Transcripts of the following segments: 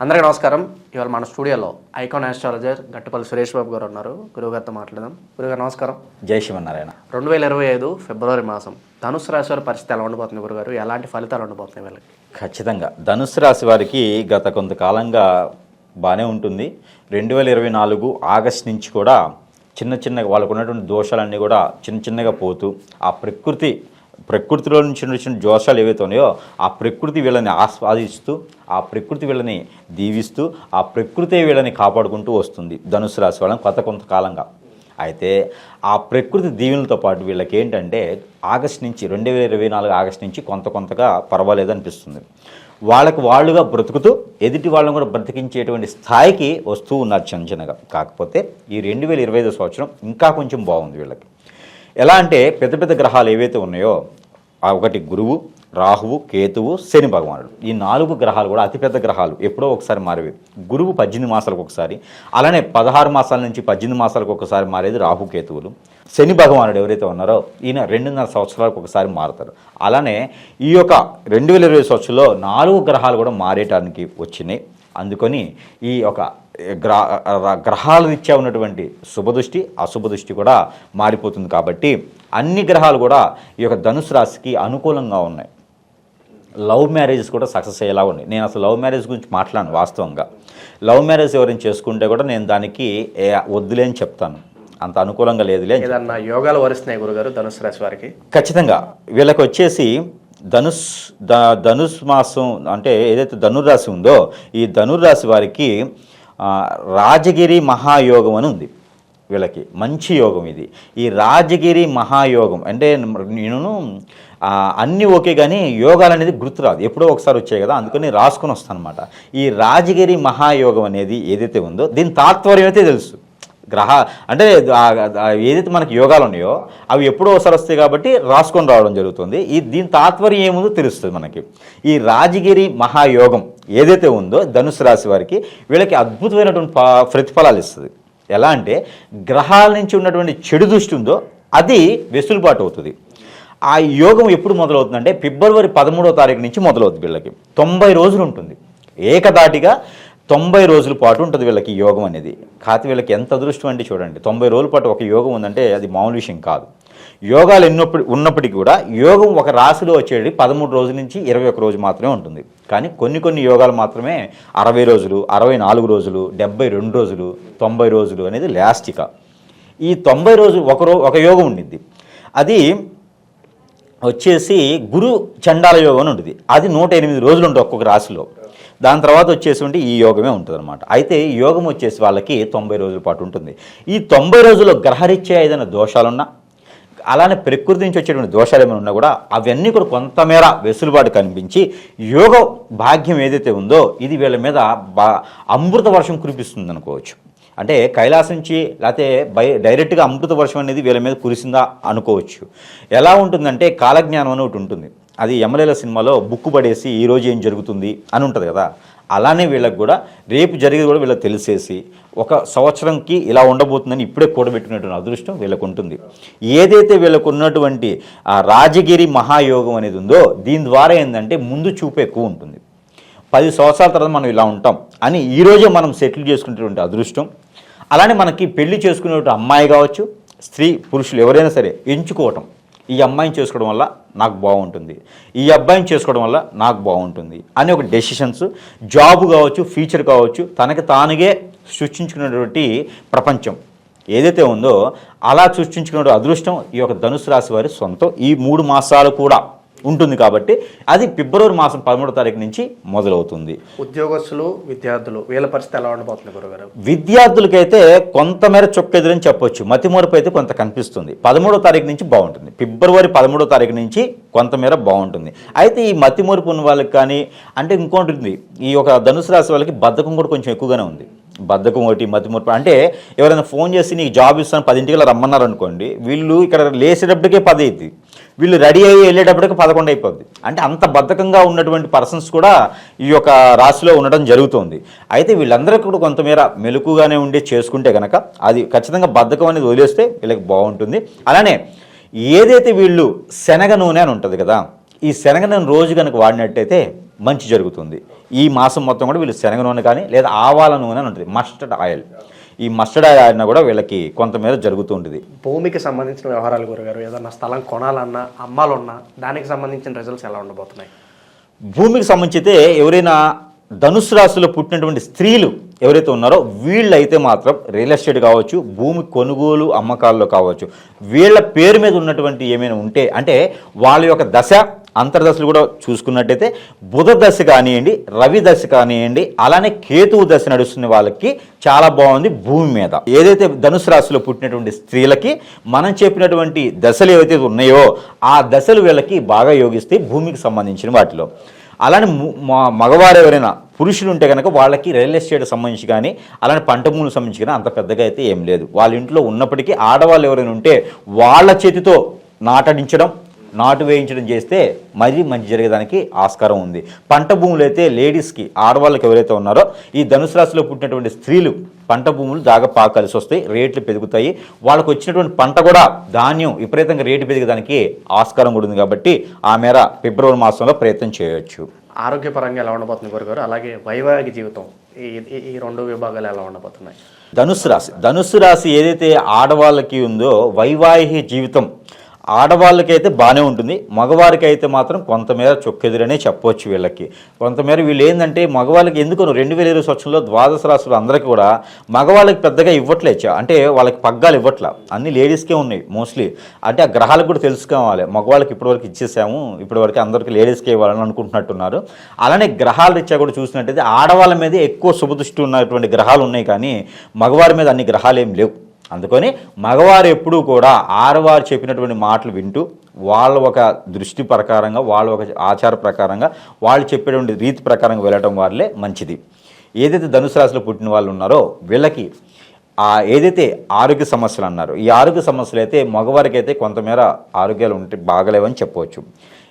అందరికీ నమస్కారం. ఇవాళ మన స్టూడియోలో ఐకాన్ ఆస్ట్రాలజర్ గట్టుపల్లి సురేష్ బాబు గారు ఉన్నారు. గురువుగారితో మాట్లాడదాం. గురుగారు నమస్కారం. జై శివనారాయణ రెండు వేల ఇరవై ఐదు ఫిబ్రవరి మాసం ధనుసు రాశి వారి పరిస్థితి ఎలా ఉండబోతుంది గురుగారు ఎలాంటి ఫలితాలు ఉండబోతున్నాయి వీళ్ళకి? ఖచ్చితంగా. ధనుసు రాశి వారికి గత కొంతకాలంగా బాగానే ఉంటుంది. రెండు వేల ఇరవై నాలుగు ఆగస్ట్ నుంచి కూడా చిన్న చిన్నగా వాళ్ళకు ఉన్నటువంటి దోషాలన్నీ కూడా చిన్న చిన్నగా పోతూ ఆ ప్రకృతి ప్రకృతిలో నుంచి వచ్చిన జోషాలు ఏవైతే ఉన్నాయో ఆ ప్రకృతి వీళ్ళని ఆస్వాదిస్తూ ఆ ప్రకృతి వీళ్ళని దీవిస్తూ ఆ ప్రకృతి వీళ్ళని కాపాడుకుంటూ వస్తుంది ధనుసు రాశి వాళ్ళని కొత్త కొంతకాలంగా. అయితే ఆ ప్రకృతి దీవెనలతో పాటు వీళ్ళకి ఏంటంటే ఆగస్ట్ నుంచి రెండు వేల ఇరవై నాలుగు ఆగస్ట్ నుంచి కొంత కొంతగా పర్వాలేదు అనిపిస్తుంది. వాళ్ళకి వాళ్ళుగా బ్రతుకుతూ ఎదుటి వాళ్ళని కూడా బ్రతికించేటువంటి స్థాయికి వస్తూ ఉన్నారు చిన్న చిన్నగా. కాకపోతే ఈ రెండు వేల ఇరవై ఐదో సంవత్సరం ఇంకా కొంచెం బాగుంది వీళ్ళకి. ఎలా అంటే పెద్ద పెద్ద గ్రహాలు ఏవైతే ఉన్నాయో ఒకటి గురువు రాహువు కేతువు శని భగవానుడు. ఈ నాలుగు గ్రహాలు కూడా అతిపెద్ద గ్రహాలు. ఎప్పుడో ఒకసారి మారేవి. గురువు పద్దెనిమిది మాసాలకు ఒకసారి. అలానే పదహారు మాసాల నుంచి పద్దెనిమిది మాసాలకు ఒకసారి మారేది రాహు కేతువులు. శని భగవానుడు ఎవరైతే ఉన్నారో ఈయన రెండున్నర సంవత్సరాలకు ఒకసారి మారుతారు. అలానే ఈ యొక్క రెండు వేల ఇరవై సంవత్సరంలో నాలుగు గ్రహాలు కూడా మారేటానికి వచ్చినాయి. అందుకని ఈ యొక్క గ్రహ గ్రహాల రీత్యా ఉన్నటువంటి శుభదృష్టి అశుభదృష్టి కూడా మారిపోతుంది కాబట్టి అన్ని గ్రహాలు కూడా ఈ యొక్క ధనుసు రాశికి అనుకూలంగా ఉన్నాయి. లవ్ మ్యారేజెస్ కూడా సక్సెస్ అయ్యేలా ఉన్నాయి. నేను అసలు లవ్ మ్యారేజ్ గురించి మాట్లాడను వాస్తవంగా. లవ్ మ్యారేజ్ ఎవరైనా చేసుకుంటే కూడా నేను దానికి వద్దులే అని చెప్తాను. అంత అనుకూలంగా లేదులే ఏదన్నా యోగాలు వరిస్తున్నాయి గురుగారు ధనుసు రాశి వారికి? ఖచ్చితంగా. వీళ్ళకి వచ్చేసి ధనుస్ ధనుస్ మాసం అంటే ఏదైతే ధనుర్రాశి ఉందో ఈ ధనుర్రాశి వారికి రాజగిరి మహాయోగం అని ఉంది వీళ్ళకి. మంచి యోగం ఇది. ఈ రాజగిరి మహాయోగం అంటే నేను అన్నీ ఓకే కానీ యోగాలు అనేది గుర్తురాదు ఎప్పుడో ఒకసారి వచ్చాయి కదా అందుకని రాసుకొని వస్తాను అనమాట ఈ రాజగిరి మహాయోగం అనేది ఏదైతే ఉందో దీని తాత్పర్యం అయితే తెలుసు. గ్రహ అంటే ఏదైతే మనకి యోగాలు ఉన్నాయో అవి ఎప్పుడో ఒకసారి వస్తాయి కాబట్టి రాసుకొని రావడం జరుగుతుంది. ఈ దీని తాత్పర్యం ఏముందో తెలుస్తుంది మనకి. ఈ రాజగిరి మహాయోగం ఏదైతే ఉందో ధనుసు రాశి వారికి వీళ్ళకి అద్భుతమైనటువంటి ప్రతిఫలాలు ఇస్తుంది. ఎలా అంటే గ్రహాల నుంచి ఉన్నటువంటి చెడు దృష్టి ఉందో అది వెసులుబాటు అవుతుంది. ఆ యోగం ఎప్పుడు మొదలవుతుందంటే ఫిబ్రవరి పదమూడవ తారీఖు నుంచి మొదలవుతుంది వీళ్ళకి. తొంభై రోజులు ఉంటుంది. ఏకదాటిగా తొంభై రోజుల పాటు ఉంటుంది వీళ్ళకి యోగం అనేది. కాకపోతే వీళ్ళకి ఎంత అదృష్టం అంటే చూడండి. తొంభై రోజుల పాటు ఒక యోగం ఉందంటే అది మామూలు విషయం కాదు. యోగాలు ఎన్నప్పుడు ఉన్నప్పటికీ కూడా యోగం ఒక రాశిలో వచ్చేది పదమూడు రోజుల నుంచి ఇరవై ఒక రోజు మాత్రమే ఉంటుంది. కానీ కొన్ని కొన్ని యోగాలు మాత్రమే అరవై రోజులు అరవై నాలుగు రోజులు డెబ్బై రెండు రోజులు తొంభై రోజులు అనేది లాస్టిక. ఈ తొంభై రోజులు ఒక రో ఒక యోగం ఉండిద్ది. అది వచ్చేసి గురు చండాల యోగం అని ఉంటుంది అది నూట ఎనిమిది రోజులు ఉంటుంది ఒక్కొక్క రాశిలో. దాని తర్వాత వచ్చేసి ఈ యోగమే ఉంటుంది అనమాట అయితే ఈ యోగం వచ్చేసి వాళ్ళకి తొంభై రోజుల పాటు ఉంటుంది. ఈ తొంభై రోజుల్లో గ్రహరీత్యా ఏదైనా దోషాలున్నా అలానే ప్రకృతి నుంచి వచ్చేటువంటి దోషాలు ఏమైనా ఉన్నా కూడా అవన్నీ కూడా కొంతమేర వెసులుబాటు కనిపించి యోగ భాగ్యం ఏదైతే ఉందో ఇది వీళ్ళ మీద బా అమృత వర్షం కురిపిస్తుంది అనుకోవచ్చు. అంటే కైలాసం నుంచి లేకపోతే బై డైరెక్ట్గా అమృత వర్షం అనేది వీళ్ళ మీద కురిసిందా అనుకోవచ్చు. ఎలా ఉంటుందంటే కాలజ్ఞానం అని ఒకటి ఉంటుంది. అది యమలేల సినిమాలో బుక్కు పడేసి ఈరోజు ఏం జరుగుతుంది అని ఉంటుంది కదా. అలానే వీళ్ళకి కూడా రేపు జరిగేది కూడా వీళ్ళకి తెలిసేసి ఒక సంవత్సరంకి ఇలా ఉండబోతుందని ఇప్పుడే కూడబెట్టినటువంటి అదృష్టం వీళ్ళకు ఉంటుంది. ఏదైతే వీళ్ళకు ఉన్నటువంటి ఆ రాజగిరి మహాయోగం అనేది ఉందో దీని ద్వారా ఏంటంటే ముందు చూపు ఎక్కువ ఉంటుంది. పది సంవత్సరాల తర్వాత మనం ఇలా ఉంటాం అని ఈరోజే మనం సెటిల్ చేసుకునేటువంటి అదృష్టం. అలానే మనకి పెళ్ళి చేసుకునేటువంటి అమ్మాయి కావచ్చు స్త్రీ పురుషులు ఎవరైనా సరే ఎంచుకోవటం. ఈ అమ్మాయిని చేసుకోవడం వల్ల నాకు బాగుంటుంది. ఈ అబ్బాయిని చేసుకోవడం వల్ల నాకు బాగుంటుంది అని ఒక డెసిషన్స్ జాబ్ కావచ్చు ఫ్యూచర్ కావచ్చు తనకి తానుగే సృష్టించుకున్నటువంటి ప్రపంచం ఏదైతే ఉందో అలా సృష్టించుకున్న అదృష్టం ఈ యొక్క ధనుసు రాశి వారి సొంతం. ఈ మూడు మాసాలు కూడా ఉంటుంది కాబట్టి అది ఫిబ్రవరి మాసం పదమూడో తారీఖు నుంచి మొదలవుతుంది. ఉద్యోగస్తులు విద్యార్థులు వీళ్ళ పరిస్థితి ఎలా ఉండబోతుంది గురుగారు? విద్యార్థులకైతే కొంతమేర చొక్కెదురని చెప్పొచ్చు. మతిమూరపు అయితే కొంత కనిపిస్తుంది. పదమూడో తారీఖు నుంచి బాగుంటుంది. ఫిబ్రవరి పదమూడో తారీఖు నుంచి కొంతమేర బాగుంటుంది. అయితే ఈ మతిమూరపు ఉన్న వాళ్ళకి కానీ అంటే ఇంకోటి ఈ యొక్క ధనుసు రాశి వాళ్ళకి బద్ధకం కూడా కొంచెం ఎక్కువగానే ఉంది. బద్ధకం ఒకటి మతిమూర్పు అంటే ఎవరైనా ఫోన్ చేసి నీకు జాబ్ ఇస్తాను పదింటికి రమ్మన్నారు అనుకోండి వీళ్ళు ఇక్కడ లేసేటప్పటికే పది అవుతుంది వీళ్ళు రెడీ అయ్యి వెళ్ళేటప్పటికి పదకొండు అయిపోద్ది. అంటే అంత బద్ధకంగా ఉన్నటువంటి పర్సన్స్ కూడా ఈ యొక్క రాశిలో ఉండడం జరుగుతుంది. అయితే వీళ్ళందరికీ కూడా కొంతమేర మెలకుగానే ఉండి చేసుకుంటే కనుక అది ఖచ్చితంగా బద్ధకం అనేది వదిలేస్తే వీళ్ళకి బాగుంటుంది. అలానే ఏదైతే వీళ్ళు శనగ నూనె అని ఉంటుంది కదా ఈ శనగ నూనె రోజు కనుక వాడినట్టయితే మంచి జరుగుతుంది. ఈ మాసం మొత్తం కూడా వీళ్ళు శనగ నూనె కానీ లేదా ఆవాల నూనె అని ఉంటుంది. మస్టర్డ్ ఆయిల్ ఈ మస్టర్డ్ ఆయిల్ అయినా కూడా వీళ్ళకి కొంతమేర జరుగుతూ ఉంటుంది భూమికి సంబంధించిన వ్యవహారాలు గురుగారు ఏదన్నా స్థలం కొనాలన్నా అమ్మాలన్నా దానికి సంబంధించిన రిజల్ట్స్ ఎలా ఉండబోతున్నాయి? భూమికి సంబంధించితే ఎవరైనా ధనుసు రాశిలో పుట్టినటువంటి స్త్రీలు ఎవరైతే ఉన్నారో వీళ్ళైతే మాత్రం రియల్ ఎస్టేట్ కావచ్చు భూమి కొనుగోలు అమ్మకాల్లో కావచ్చు వీళ్ళ పేరు మీద ఉన్నటువంటి ఏమైనా ఉంటే అంటే వాళ్ళ యొక్క దశ అంతర్దశలు కూడా చూసుకున్నట్టయితే బుధ దశ కానివ్వండి రవి దశ కానివ్వండి అలానే కేతువు దశ నడుస్తున్న వాళ్ళకి చాలా బాగుంది భూమి మీద. ఏదైతే ధనుసు రాశిలో పుట్టినటువంటి స్త్రీలకి మనం చెప్పినటువంటి దశలు ఏవైతే ఉన్నాయో ఆ దశలు వీళ్ళకి బాగా యోగిస్తే భూమికి సంబంధించిన వాటిలో. అలానే మగవారు ఎవరైనా పురుషులు ఉంటే కనుక వాళ్ళకి రియల్ ఎస్టేట్ సంబంధించి కానీ అలానే పంట భూములకు సంబంధించి కానీ అంత పెద్దగా అయితే ఏం లేదు. వాళ్ళ ఇంట్లో ఉన్నప్పటికీ ఆడవాళ్ళు ఎవరైనా ఉంటే వాళ్ళ చేతితో నాటడించడం నాటు వేయించడం చేస్తే మరీ మంచి జరిగేదానికి ఆస్కారం ఉంది. పంట భూములు అయితే లేడీస్కి ఆడవాళ్ళకి ఎవరైతే ఉన్నారో ఈ ధనుసు రాశిలో పుట్టినటువంటి స్త్రీలు పంట భూములు బాగా బాగా కలిసి వస్తాయి రేట్లు పెరుగుతాయి. వాళ్ళకు వచ్చినటువంటి పంట కూడా ధాన్యం విపరీతంగా రేటు పెరిగేదానికి ఆస్కారం కూడా ఉంది కాబట్టి ఆ మేర ఫిబ్రవరి మాసంలో ప్రయత్నం చేయొచ్చు. ఆరోగ్యపరంగా ఎలా ఉండబోతుంది గురుగారు? అలాగే వైవాహిక జీవితం ఈ రెండు విభాగాలు ఎలా ఉండబోతున్నాయి? ధనుస్సు రాశి ధనుస్సు రాశి ఏదైతే ఆడవాళ్ళకి ఉందో వైవాహిక జీవితం ఆడవాళ్ళకైతే బాగానే ఉంటుంది. మగవారికి అయితే మాత్రం కొంతమేర చొక్కెదురనే చెప్పవచ్చు వీళ్ళకి. కొంతమేర వీళ్ళు ఏంటంటే మగవాళ్ళకి ఎందుకు రెండు వేల ఇరవై సంవత్సరంలో ద్వాదశ రాసులు అందరికీ కూడా మగవాళ్ళకి పెద్దగా ఇవ్వట్లే అంటే వాళ్ళకి పగ్గాలు ఇవ్వట్లా? అన్ని లేడీస్కే ఉన్నాయి మోస్ట్లీ. అంటే ఆ గ్రహాలకు కూడా తెలుసుకోవాలి. మగవాళ్ళకి ఇప్పటివరకు ఇచ్చేసాము. ఇప్పటివరకు అందరికీ లేడీస్కే ఇవ్వాలని అనుకుంటున్నట్టున్నారు. అలానే గ్రహాల రీత్యా కూడా చూసినట్టయితే ఆడవాళ్ళ మీద ఎక్కువ శుభదృష్టి ఉన్నటువంటి గ్రహాలు ఉన్నాయి కానీ మగవారి మీద అన్ని గ్రహాలు ఏం లేవు. అందుకని మగవారు ఎప్పుడూ కూడా ఆడవారు చెప్పినటువంటి మాటలు వింటూ వాళ్ళ ఒక దృష్టి ప్రకారంగా వాళ్ళ ఒక ఆచార ప్రకారంగా వాళ్ళు చెప్పేటువంటి రీతి ప్రకారంగా వెళ్ళటం వాళ్ళే మంచిది. ఏదైతే ధనుసు రాశిలో పుట్టిన వాళ్ళు ఉన్నారో వీళ్ళకి ఆ ఏదైతే ఆరోగ్య సమస్యలు అన్నారు ఈ ఆరోగ్య సమస్యలు అయితే మగవారికి అయితే కొంతమేర ఆరోగ్యాలు ఉంటే బాగలేవని చెప్పవచ్చు.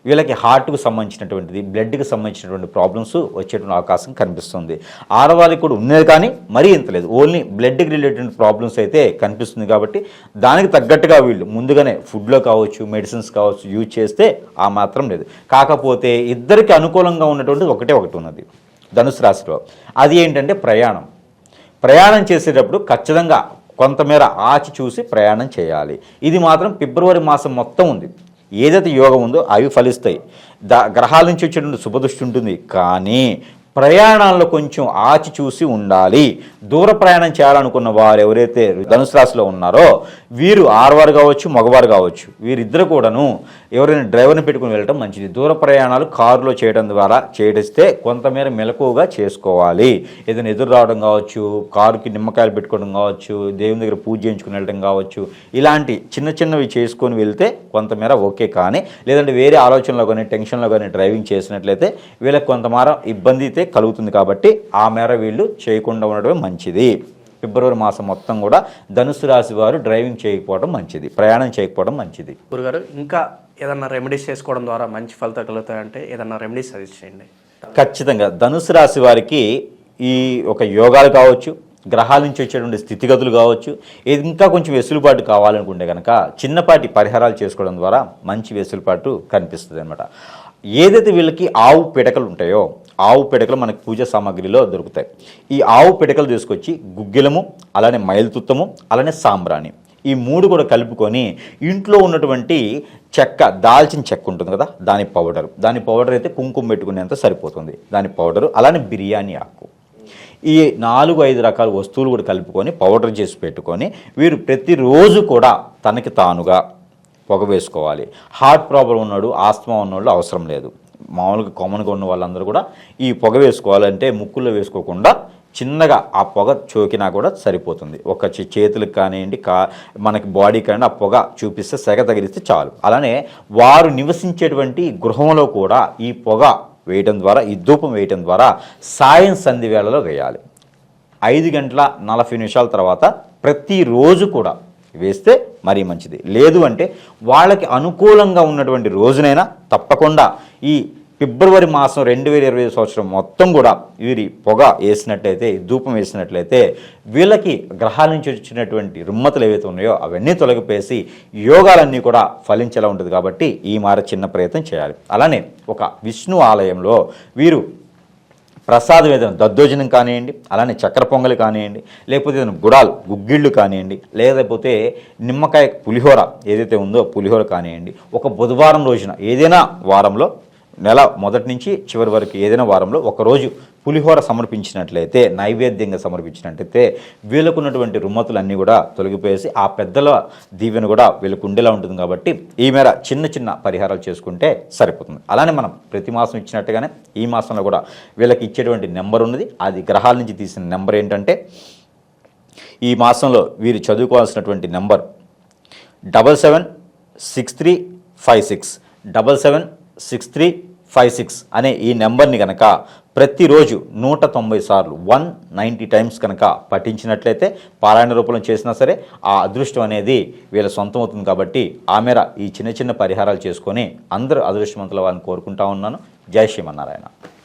వీళ్ళకి హార్ట్కు సంబంధించినటువంటిది బ్లడ్కి సంబంధించినటువంటి ప్రాబ్లమ్స్ వచ్చేటువంటి అవకాశం కనిపిస్తుంది. ఆడవాళ్ళకి కూడా ఉన్నది కానీ మరీ ఇంత లేదు. ఓన్లీ బ్లడ్కి రిలేటెడ్ ప్రాబ్లమ్స్ అయితే కనిపిస్తుంది కాబట్టి దానికి తగ్గట్టుగా వీళ్ళు ముందుగానే ఫుడ్లో కావచ్చు మెడిసిన్స్ కావచ్చు యూజ్ చేస్తే ఆ మాత్రం లేదు. కాకపోతే ఇద్దరికి అనుకూలంగా ఉన్నటువంటిది ఒకటే ఒకటి ఉన్నది. ధనుసు రాశిలో అది ఏంటంటే ప్రయాణం. ప్రయాణం చేసేటప్పుడు ఖచ్చితంగా కొంతమేర ఆచి చూసి ప్రయాణం చేయాలి. ఇది మాత్రం ఫిబ్రవరి మాసం మొత్తం ఉంది. ఏదైతే యోగం ఉందో అవి ఫలిస్తాయి. ద గ్రహాల నుంచి వచ్చేటువంటి శుభదృష్టి ఉంటుంది. కానీ ప్రయాణాల్లో కొంచెం ఆచి చూసి ఉండాలి. దూర ప్రయాణం చేయాలనుకున్న వారు ఎవరైతే ధనుసు రాశిలో ఉన్నారో వీరు ఆడవారు కావచ్చు మగవారు కావచ్చు వీరిద్దరు కూడాను ఎవరైనా డ్రైవర్ని పెట్టుకుని వెళ్ళటం మంచిది. దూర ప్రయాణాలు కారులో చేయడం ద్వారా చేడిస్తే కొంతమేర మెలకువగా చేసుకోవాలి. ఏదైనా ఎదురు రావడం కావచ్చు కారుకి నిమ్మకాయలు పెట్టుకోవడం కావచ్చు దేవుని దగ్గర పూజ చేయించుకుని వెళ్ళడం కావచ్చు ఇలాంటి చిన్న చిన్నవి చేసుకొని వెళ్తే కొంతమేర ఓకే కానీ లేదంటే వేరే ఆలోచనలో కానీ టెన్షన్లో కానీ డ్రైవింగ్ చేసినట్లయితే వీళ్ళకి కొంతమేర ఇబ్బంది అయితే కలుగుతుంది కాబట్టి ఆ మేర వీళ్ళు చేయకుండా ఉండడమే మంచిది. ఫిబ్రవరి మాసం మొత్తం కూడా ధనుసు రాశి వారు డ్రైవింగ్ చేయకపోవడం మంచిది ప్రయాణం చేయకపోవడం మంచిది. గురుగారు ఇంకా ఏదన్నా రెమెడీస్ చేసుకోవడం ద్వారా మంచి ఫలితాలు కలుగుతాయంటే ఏదన్నా రెమెడీస్ సజెస్ట్ చేయండి. ఖచ్చితంగా ధనుసు రాశి వారికి ఈ ఒక యోగాలు కావచ్చు గ్రహాల నుంచి వచ్చేటువంటి స్థితిగతులు కావచ్చు ఇది ఇంకా కొంచెం వెసులుబాటు కావాలనుకుంటే కనుక చిన్నపాటి పరిహారాలు చేసుకోవడం ద్వారా మంచి వెసులుబాటు కనిపిస్తుంది అనమాట ఏదైతే వీళ్ళకి ఆవు పిడకలు ఉంటాయో ఆవు పిడకలు మనకి పూజ సామాగ్రిలో దొరుకుతాయి. ఈ ఆవు పిడకలు తీసుకొచ్చి గుగ్గిలము అలానే మైలుతుత్తము అలానే సాంబ్రాణి ఈ మూడు కూడా కలుపుకొని ఇంట్లో ఉన్నటువంటి చెక్క దాల్చిన చెక్క ఉంటుంది కదా దాని పౌడర్. దాని పౌడర్ అయితే కుంకుమ పెట్టుకునేంత సరిపోతుంది. దాని పౌడరు అలానే బిర్యానీ ఆకు. ఈ నాలుగు ఐదు రకాల వస్తువులు కూడా కలుపుకొని పౌడర్ చేసి పెట్టుకొని వీరు ప్రతిరోజు కూడా తనకి తానుగా పొగ వేసుకోవాలి. హార్ట్ ప్రాబ్లం ఉన్నాడు ఆస్తమా ఉన్నోళ్ళు అవసరం లేదు. మామూలుగా కామన్గా ఉన్న వాళ్ళందరూ కూడా ఈ పొగ వేసుకోవాలంటే ముక్కుల్లో వేసుకోకుండా చిన్నగా ఆ పొగ చోకినా కూడా సరిపోతుంది. ఒక చే- చేతులకు కానివ్వండి కా మనకి బాడీ కానీ ఆ పొగ చూపిస్తే సెగ తగిలిస్తే చాలు. అలానే వారు నివసించేటువంటి గృహంలో కూడా ఈ పొగ వేయటం ద్వారా ఈ ధూపం వేయటం ద్వారా సాయం సంధి వేళలో వేయాలి. ఐదు గంటల నలభై నిమిషాల తర్వాత ప్రతిరోజు కూడా వేస్తే మరీ మంచిది. లేదు అంటే వాళ్ళకి అనుకూలంగా ఉన్నటువంటి రోజునైనా తప్పకుండా ఈ ఫిబ్రవరి మాసం రెండు వేల ఇరవై సంవత్సరం మొత్తం కూడా వీరి పొగ వేసినట్లయితే ధూపం వేసినట్లయితే వీళ్ళకి గ్రహాల నుంచి వచ్చినటువంటి రుమ్మతులు ఏవైతే ఉన్నాయో అవన్నీ తొలగిపేసి యోగాలన్నీ కూడా ఫలించేలా ఉంటుంది కాబట్టి ఈ మార చిన్న ప్రయత్నం చేయాలి. అలానే ఒక విష్ణు ఆలయంలో వీరు ప్రసాదం ఏదైనా దద్దోజనం కానివ్వండి అలానే చక్కెర పొంగలి కానివ్వండి లేకపోతే ఏదైనా గుడాలు గుగ్గిళ్ళు కానివ్వండి లేకపోతే నిమ్మకాయ పులిహోర ఏదైతే ఉందో పులిహోర కానివ్వండి ఒక బుధవారం రోజున ఏదైనా వారంలో నెల మొదటి నుంచి చివరి వరకు ఏదైనా వారంలో ఒకరోజు పులిహోర సమర్పించినట్లయితే నైవేద్యంగా సమర్పించినట్లయితే వీళ్ళకు ఉన్నటువంటి రుమ్మతులన్నీ కూడా తొలగిపోయేసి ఆ పెద్దల దీవెన కూడా వీళ్ళకు ఉండేలా ఉంటుంది కాబట్టి ఈ మేర చిన్న చిన్న పరిహారాలు చేసుకుంటే సరిపోతుంది. అలానే మనం ప్రతి మాసం ఇచ్చినట్టుగానే ఈ మాసంలో కూడా వీళ్ళకి ఇచ్చేటువంటి నెంబర్ ఉన్నది. అది గ్రహాల నుంచి తీసిన నెంబర్ ఏంటంటే ఈ మాసంలో వీరు చదువుకోవాల్సినటువంటి number double seven six three five six double seven six three five six అనే ఈ నెంబర్ని కనుక ప్రతిరోజు నూట తొంభై సార్లు వన్ నైంటీ టైమ్స్ కనుక పఠించినట్లయితే పారాయణ రూపంలో చేసినా సరే ఆ అదృష్టం అనేది వీళ్ళ సొంతం అవుతుంది కాబట్టి ఆ మేర ఈ చిన్న చిన్న పరిహారాలు చేసుకొని అందరూ అదృష్టవంతుల వారిని కోరుకుంటా ఉన్నాను. జై శ్రీమన్నారాయణ.